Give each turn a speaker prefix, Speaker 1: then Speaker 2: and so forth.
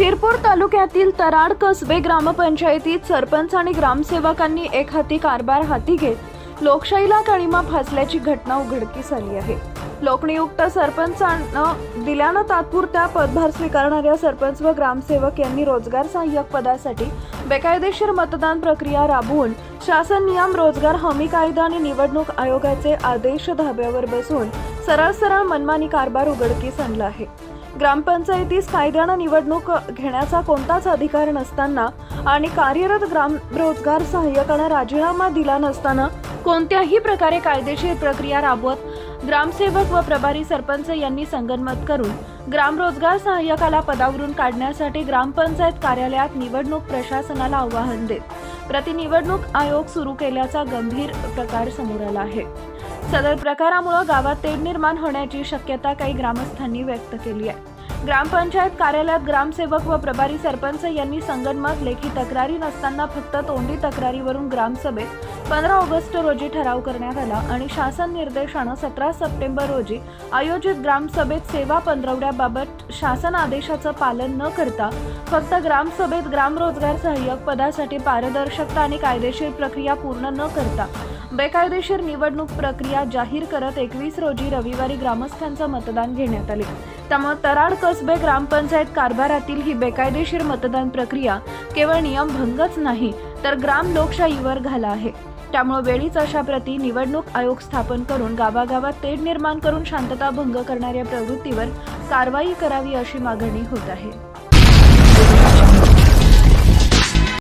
Speaker 1: शिरपूर तालुक्यातील तराड कसबे ग्रामपंचायतीत सरपंच आणि ग्रामसेवकांनी एक हाती कारभार हाती घेत लोकशाहीला काळीमा फासल्याची घटना उघडकीस आली आहे. लोकनियुक्त सरपंचानं दिल्यानं तात्पुरत्या पदभार स्वीकारणाऱ्या सरपंच व ग्रामसेवक यांनी रोजगार सहाय्यक पदासाठी बेकायदेशीर मतदान प्रक्रिया राबवून शासन नियम रोजगार हमी कायदा आणि निवडणूक आयोगाचे आदेश धाब्यावर बसून सरळ सरळ मनमानी कारभार उघडकीस आणला आहे. ग्रामपंचायतीस कायद्यानं निवडणूक घेण्याचा कोणताच अधिकार नसताना आणि कार्यरत ग्राम रोजगार सहाय्यकानं राजीनामा दिला नसताना कोणत्याही प्रकारे कायदेशीर प्रक्रिया राबवत ग्रामसेवक व प्रभारी सरपंच यांनी संगनमत करून ग्राम रोजगार सहाय्यकाला पदावरून काढण्यासाठी ग्रामपंचायत कार्यालयात निवडणूक प्रशासनाला आवाहन देत प्रतिनिवडणूक आयोग सुरू केल्याचा गंभीर प्रकार समोर आला आहे. सदर प्रकारामुळे गावात तेढ निर्माण होण्याची शक्यता काही ग्रामस्थांनी व्यक्त केली आहे. ग्रामपंचायत कार्यालयात ग्रामसेवक व प्रभारी सरपंच यांनी संगनमत लेखी तक्रारी नसताना फक्त तोंडी तक्रारीवरून ग्रामसभेत पंधरा ऑगस्ट रोजी ठराव करण्यात आला आणि शासन निर्देशानं सतरा सप्टेंबर रोजी आयोजित ग्रामसभेत सेवा पंधरवड्याबाबत शासन आदेशाचं पालन न करता फक्त ग्रामसभेत ग्रामरोजगार सहाय्यक पदासाठी पारदर्शकता आणि कायदेशीर प्रक्रिया पूर्ण न करता बेकायदेशीर निवडणूक प्रक्रिया जाहीर करत एकवीस रोजी रविवारी ग्रामस्थांचं मतदान घेण्यात आले. त्यामुळे तराड कसबे ग्रामपंचायत कारभारातील ही बेकायदेशीर मतदान प्रक्रिया केवळ नियमभंगच नाही तर ग्राम लोकशाहीवर घाला आहे. त्यामुळे वेळीच अशा प्रती निवडणूक आयोग स्थापन करून गावागावात तेढ निर्माण करून शांतता भंग करणाऱ्या प्रवृत्तीवर कारवाई करावी अशी मागणी होत आहे.